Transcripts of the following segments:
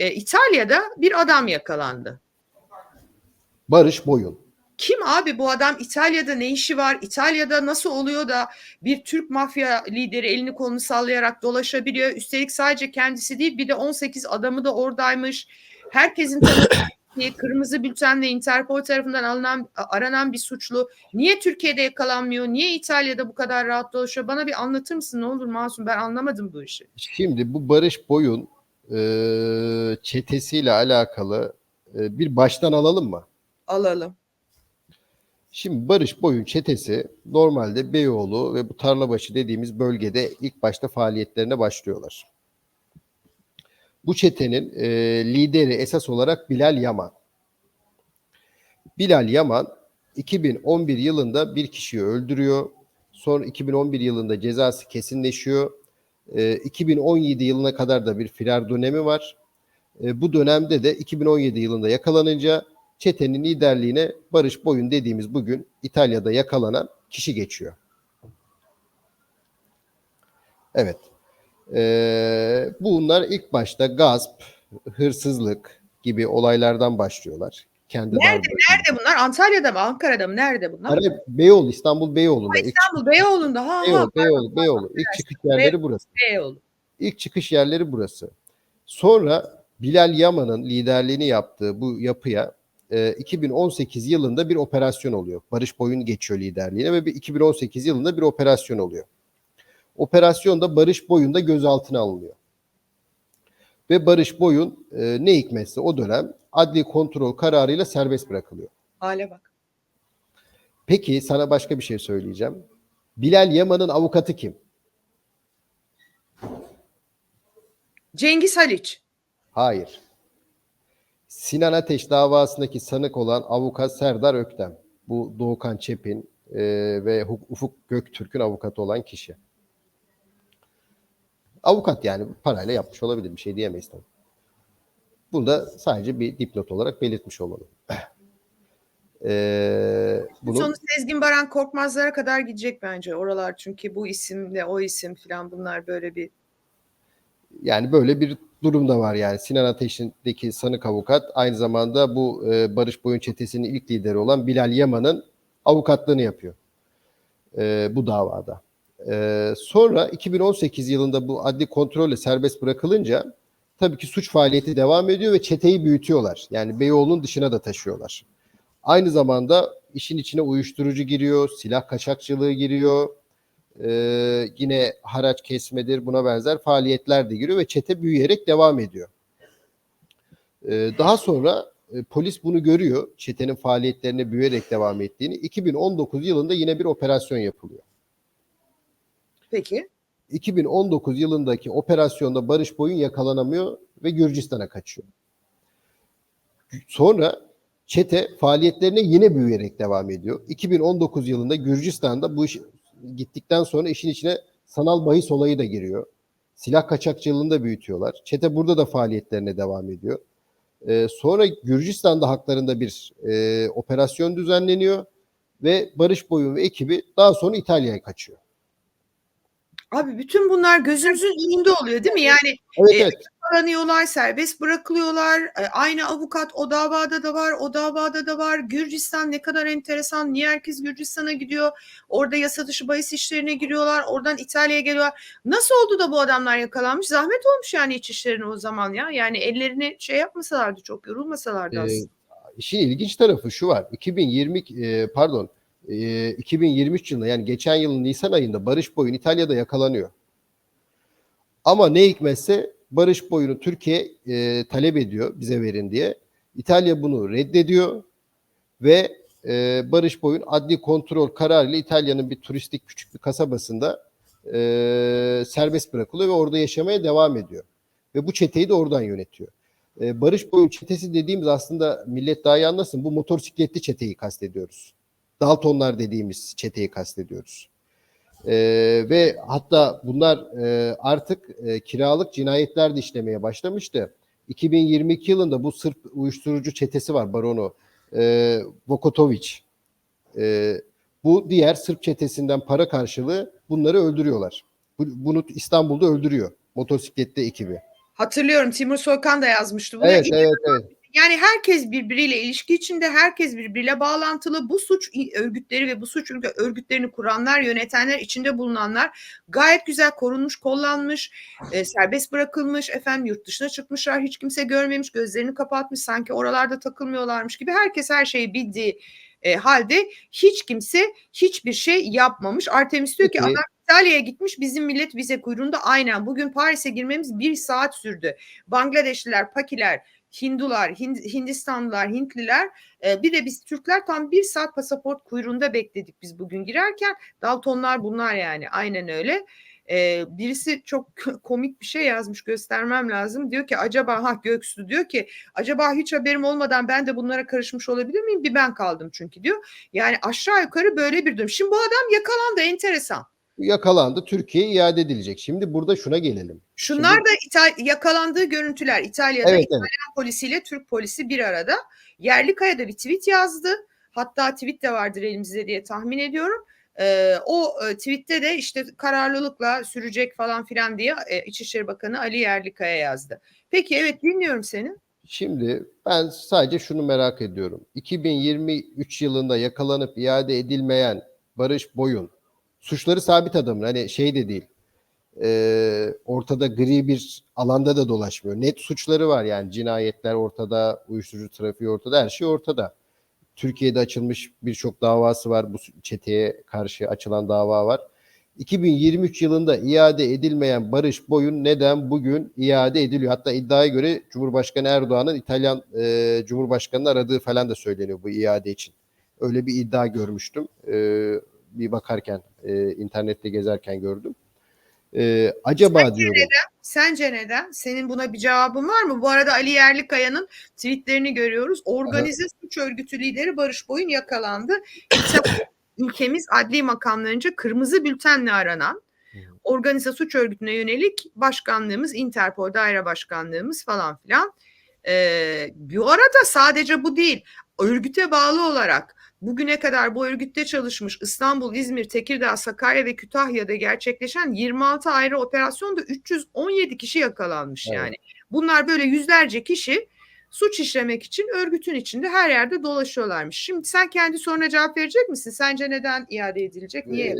e, İtalya'da bir adam yakalandı. Barış Boyun. Kim abi bu adam İtalya'da ne işi var? İtalya'da nasıl oluyor da bir Türk mafya lideri elini kolunu sallayarak dolaşabiliyor? Üstelik sadece kendisi değil bir de 18 adamı da oradaymış. Herkesin tanıdığı kırmızı bültenle Interpol tarafından alınan aranan bir suçlu. Niye Türkiye'de yakalanmıyor? Niye İtalya'da bu kadar rahat dolaşıyor? Bana bir anlatır mısın ne olur Masum? Ben anlamadım bu işi. Şimdi bu Barış Boyun e, çetesiyle alakalı e, bir baştan alalım mı? Alalım. Şimdi Barış Boyun çetesi normalde Beyoğlu ve bu Tarlabaşı dediğimiz bölgede ilk başta faaliyetlerine başlıyorlar. Bu çetenin e, lideri esas olarak Bilal Yaman. Bilal Yaman 2011 yılında bir kişiyi öldürüyor. Sonra 2011 yılında cezası kesinleşiyor. E, 2017 yılına kadar da bir firar dönemi var. E, bu dönemde de 2017 yılında yakalanınca çetenin liderliğine Barış Boyun dediğimiz bugün İtalya'da yakalanan kişi geçiyor. Evet. Ee, bunlar ilk başta gasp, hırsızlık gibi olaylardan başlıyorlar. Kendi Nerede, nerede bunlar? Antalya'da mı? Ankara'da mı? Nerede bunlar? Hani Beyoğlu, İstanbul Beyoğlu'nda. ilk, İstanbul, Beyoğlu'nda. Ha, ha, Beyoğlu, Beyoğlu, Beyoğlu. İlk çıkış yerleri burası. Beyoğlu. İlk çıkış yerleri burası. Sonra Bilal Yaman'ın liderliğini yaptığı bu yapıya e, 2018 yılında bir operasyon oluyor. Barış Boyun geçiyor liderliğine ve bir 2018 yılında bir operasyon oluyor. Operasyonda Barış Boyun da gözaltına alınıyor. Ve Barış Boyun e, ne hikmetse o dönem adli kontrol kararıyla serbest bırakılıyor. Hale bak. Peki sana başka bir şey söyleyeceğim. Bilal Yaman'ın avukatı kim? Cengiz Haliç. Hayır. Sinan Ateş davasındaki sanık olan avukat Serdar Öktem. Bu Doğukan Çepin e, ve Ufuk Göktürk'ün avukatı olan kişi. Avukat yani parayla yapmış olabilir bir şey diyemeyiz tabii. Bunu da sadece bir dipnot olarak belirtmiş olalım. Ee, bunu Sonu Sezgin Baran Korkmazlara kadar gidecek bence oralar çünkü bu isimle o isim falan bunlar böyle bir Yani böyle bir durum da var yani. Sinan Ateş'indeki sanık avukat aynı zamanda bu e, Barış Boyun çetesinin ilk lideri olan Bilal Yaman'ın avukatlığını yapıyor e, bu davada. E, sonra 2018 yılında bu adli kontrolle serbest bırakılınca tabii ki suç faaliyeti devam ediyor ve çeteyi büyütüyorlar. Yani Beyoğlu'nun dışına da taşıyorlar. Aynı zamanda işin içine uyuşturucu giriyor, silah kaçakçılığı giriyor, ee, yine haraç kesmedir buna benzer faaliyetler de giriyor ve çete büyüyerek devam ediyor. Ee, daha sonra e, polis bunu görüyor. Çetenin faaliyetlerine büyüyerek devam ettiğini. 2019 yılında yine bir operasyon yapılıyor. peki 2019 yılındaki operasyonda Barış Boyun yakalanamıyor ve Gürcistan'a kaçıyor. Sonra çete faaliyetlerine yine büyüyerek devam ediyor. 2019 yılında Gürcistan'da bu iş gittikten sonra işin içine sanal bahis olayı da giriyor. Silah kaçakçılığını da büyütüyorlar. Çete burada da faaliyetlerine devam ediyor. Ee, sonra Gürcistan'da haklarında bir e, operasyon düzenleniyor ve Barış Boyun ve ekibi daha sonra İtalya'ya kaçıyor. Abi bütün bunlar gözümüzün önünde oluyor değil mi? Yani Evet, Ee, evet. aranıyorlar serbest bırakılıyorlar. E, aynı avukat o davada da var o davada da var. Gürcistan ne kadar enteresan niye herkes Gürcistan'a gidiyor? Orada yasa dışı bahis işlerine giriyorlar oradan İtalya'ya geliyorlar. Nasıl oldu da bu adamlar yakalanmış? Zahmet olmuş yani iç işlerine o zaman ya. Yani ellerini şey yapmasalardı çok yorulmasalardı Ee, aslında. işin ilginç tarafı şu var. 2020 e, pardon e, 2023 yılında yani geçen yılın Nisan ayında Barış Boyun İtalya'da yakalanıyor. Ama ne hikmetse Barış Boyun'u Türkiye e, talep ediyor bize verin diye. İtalya bunu reddediyor ve e, Barış Boyun adli kontrol kararıyla İtalya'nın bir turistik küçük bir kasabasında e, serbest bırakılıyor ve orada yaşamaya devam ediyor. Ve bu çeteyi de oradan yönetiyor. E, Barış Boyun çetesi dediğimiz aslında millet daha iyi anlasın bu motosikletli çeteyi kastediyoruz. Daltonlar dediğimiz çeteyi kastediyoruz. E, ve hatta bunlar e, artık e, kiralık cinayetler de işlemeye başlamıştı. 2022 yılında bu Sırp uyuşturucu çetesi var baronu e, Vokotovic. E, bu diğer Sırp çetesinden para karşılığı bunları öldürüyorlar. Bu- Bunu İstanbul'da öldürüyor motosikletli ekibi. Hatırlıyorum Timur Soykan da yazmıştı bunu. Evet, evet, evet. Yani herkes birbiriyle ilişki içinde, herkes birbiriyle bağlantılı. Bu suç örgütleri ve bu suç örgütlerini kuranlar, yönetenler, içinde bulunanlar gayet güzel korunmuş, kollanmış, e, serbest bırakılmış, efendim yurt dışına çıkmışlar, hiç kimse görmemiş, gözlerini kapatmış, sanki oralarda takılmıyorlarmış gibi. Herkes her şeyi bildiği e, halde hiç kimse hiçbir şey yapmamış. Artemis diyor ki adam İtalya'ya gitmiş bizim millet vize kuyruğunda aynen bugün Paris'e girmemiz bir saat sürdü. Bangladeşliler, Pakiler, Hindular, Hind- Hindistanlılar, Hintliler e, bir de biz Türkler tam bir saat pasaport kuyruğunda bekledik biz bugün girerken. Daltonlar bunlar yani aynen öyle. E, birisi çok komik bir şey yazmış göstermem lazım. Diyor ki acaba ha Göksu diyor ki acaba hiç haberim olmadan ben de bunlara karışmış olabilir miyim? Bir ben kaldım çünkü diyor. Yani aşağı yukarı böyle bir durum. Şimdi bu adam yakalandı enteresan. Yakalandı. Türkiye'ye iade edilecek. Şimdi burada şuna gelelim. Şunlar Şimdi- da İtal- yakalandığı görüntüler İtalya'da Evet, İtalyan evet. polisiyle Türk polisi bir arada. Yerlikaya'da bir tweet yazdı. Hatta tweet de vardır elimizde diye tahmin ediyorum. Ee, o e, tweette de işte kararlılıkla sürecek falan filan diye e, İçişleri Bakanı Ali Yerlikaya yazdı. Peki evet dinliyorum seni. Şimdi ben sadece şunu merak ediyorum. 2023 yılında yakalanıp iade edilmeyen Barış Boyun suçları sabit adamın hani şey de değil. e, ortada gri bir alanda da dolaşmıyor. Net suçları var yani cinayetler ortada, uyuşturucu trafiği ortada, her şey ortada. Türkiye'de açılmış birçok davası var. Bu çeteye karşı açılan dava var. 2023 yılında iade edilmeyen Barış Boyun neden bugün iade ediliyor? Hatta iddiaya göre Cumhurbaşkanı Erdoğan'ın İtalyan e, Cumhurbaşkanı'nı aradığı falan da söyleniyor bu iade için. Öyle bir iddia görmüştüm. E, bir bakarken, e, internette gezerken gördüm. E, acaba diyorum. Sence neden? Senin buna bir cevabın var mı? Bu arada Ali Yerlikaya'nın tweetlerini görüyoruz. Organize suç örgütü lideri Barış Boyun yakalandı. Ülkemiz adli makamlarınca kırmızı bültenle aranan organize suç örgütüne yönelik başkanlığımız, Interpol daire başkanlığımız falan filan. Ee, bu arada sadece bu değil. Örgüte bağlı olarak bugüne kadar bu örgütte çalışmış İstanbul, İzmir, Tekirdağ, Sakarya ve Kütahya'da gerçekleşen 26 ayrı operasyonda 317 kişi yakalanmış Evet. yani. Bunlar böyle yüzlerce kişi suç işlemek için örgütün içinde her yerde dolaşıyorlarmış. Şimdi sen kendi soruna cevap verecek misin? Sence neden iade edilecek? Niye? Ee,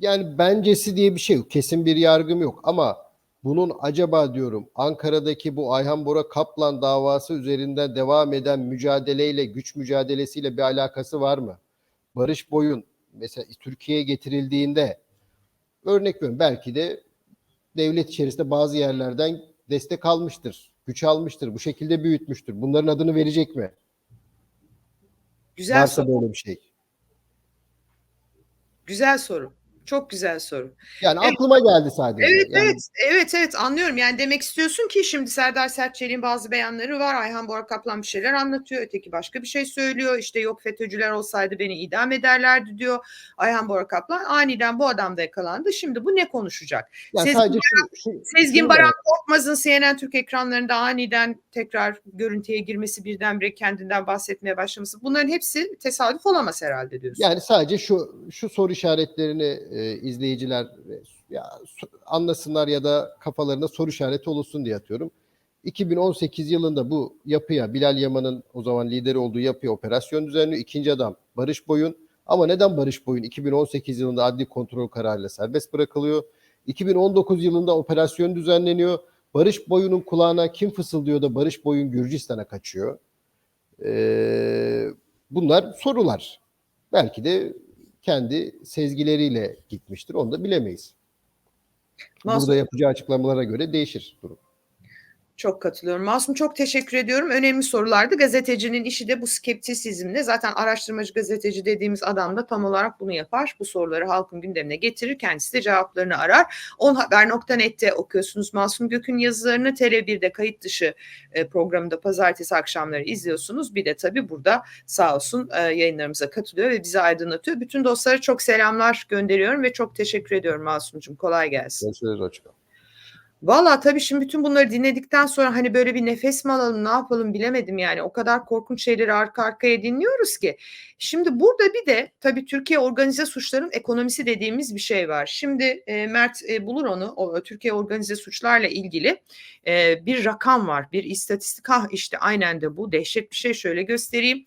yani bencesi diye bir şey yok. Kesin bir yargım yok ama bunun acaba diyorum Ankara'daki bu Ayhan Bora Kaplan davası üzerinden devam eden mücadeleyle, güç mücadelesiyle bir alakası var mı? Barış Boyun mesela Türkiye'ye getirildiğinde örnek veriyorum belki de devlet içerisinde bazı yerlerden destek almıştır, güç almıştır, bu şekilde büyütmüştür. Bunların adını verecek mi? Güzel Varsa soru. böyle bir şey. Güzel soru. Çok güzel soru. Yani Evet. aklıma geldi sadece. Evet Yani evet evet evet anlıyorum. Yani demek istiyorsun ki şimdi Serdar Sertçelik'in bazı beyanları var. Ayhan Bora Kaplan bir şeyler anlatıyor. Öteki başka bir şey söylüyor. İşte yok FETÖ'cüler olsaydı beni idam ederlerdi diyor. Ayhan Bora Kaplan aniden bu adam da yakalandı. Şimdi bu ne konuşacak? Yani Sezgin sadece şu, şu, Sezgin şunu Baran Korkmaz'ın CNN Türk ekranlarında aniden tekrar görüntüye girmesi birdenbire kendinden bahsetmeye başlaması. Bunların hepsi tesadüf olamaz herhalde diyorsun. Yani sadece şu şu soru işaretlerini e, izleyiciler e, ya anlasınlar ya da kafalarında soru işareti oluşsun diye atıyorum. 2018 yılında bu yapıya Bilal Yaman'ın o zaman lideri olduğu yapıya operasyon düzenliyor. İkinci adam Barış Boyun. Ama neden Barış Boyun 2018 yılında adli kontrol kararıyla serbest bırakılıyor? 2019 yılında operasyon düzenleniyor. Barış Boyun'un kulağına kim fısıldıyor da Barış Boyun Gürcistan'a kaçıyor? Ee, bunlar sorular. Belki de kendi sezgileriyle gitmiştir. Onu da bilemeyiz. Masum- Burada yapacağı açıklamalara göre değişir durum. Çok katılıyorum. Masum çok teşekkür ediyorum. Önemli sorulardı. Gazetecinin işi de bu skeptisizmle. Zaten araştırmacı gazeteci dediğimiz adam da tam olarak bunu yapar. Bu soruları halkın gündemine getirir. Kendisi de cevaplarını arar. Onhaber.net'te okuyorsunuz Masum Gök'ün yazılarını. Tele1'de kayıt dışı e, programında pazartesi akşamları izliyorsunuz. Bir de tabii burada sağ olsun e, yayınlarımıza katılıyor ve bizi aydınlatıyor. Bütün dostlara çok selamlar gönderiyorum ve çok teşekkür ediyorum Masum'cum. Kolay gelsin. Görüşürüz. Hoşçakalın. Valla tabii şimdi bütün bunları dinledikten sonra hani böyle bir nefes mi alalım ne yapalım bilemedim yani. O kadar korkunç şeyleri arka arkaya dinliyoruz ki. Şimdi burada bir de tabii Türkiye organize suçların ekonomisi dediğimiz bir şey var. Şimdi e, Mert e, bulur onu o Türkiye organize suçlarla ilgili e, bir rakam var bir istatistik. Ha işte aynen de bu dehşet bir şey şöyle göstereyim.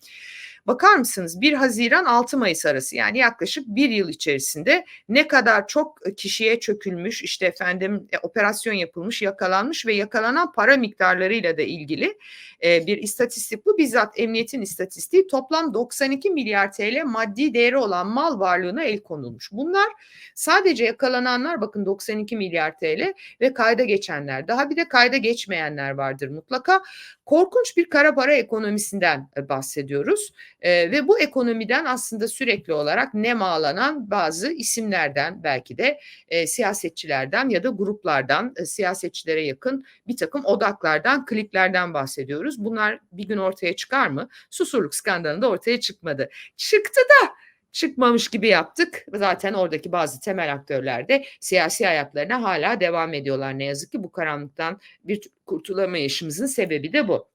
Bakar mısınız 1 Haziran 6 Mayıs arası yani yaklaşık bir yıl içerisinde ne kadar çok kişiye çökülmüş işte efendim e, operasyon yapılmış yakalanmış ve yakalanan para miktarlarıyla da ilgili e, bir istatistik bu bizzat emniyetin istatistiği toplam 92 milyar TL maddi değeri olan mal varlığına el konulmuş. Bunlar sadece yakalananlar bakın 92 milyar TL ve kayda geçenler daha bir de kayda geçmeyenler vardır mutlaka. Korkunç bir kara para ekonomisinden e, bahsediyoruz. Ee, ve bu ekonomiden aslında sürekli olarak nemalanan bazı isimlerden belki de e, siyasetçilerden ya da gruplardan e, siyasetçilere yakın bir takım odaklardan, kliklerden bahsediyoruz. Bunlar bir gün ortaya çıkar mı? Susurluk skandalında ortaya çıkmadı. Çıktı da çıkmamış gibi yaptık. Zaten oradaki bazı temel aktörler de siyasi hayatlarına hala devam ediyorlar. Ne yazık ki bu karanlıktan bir kurtulamayışımızın sebebi de bu.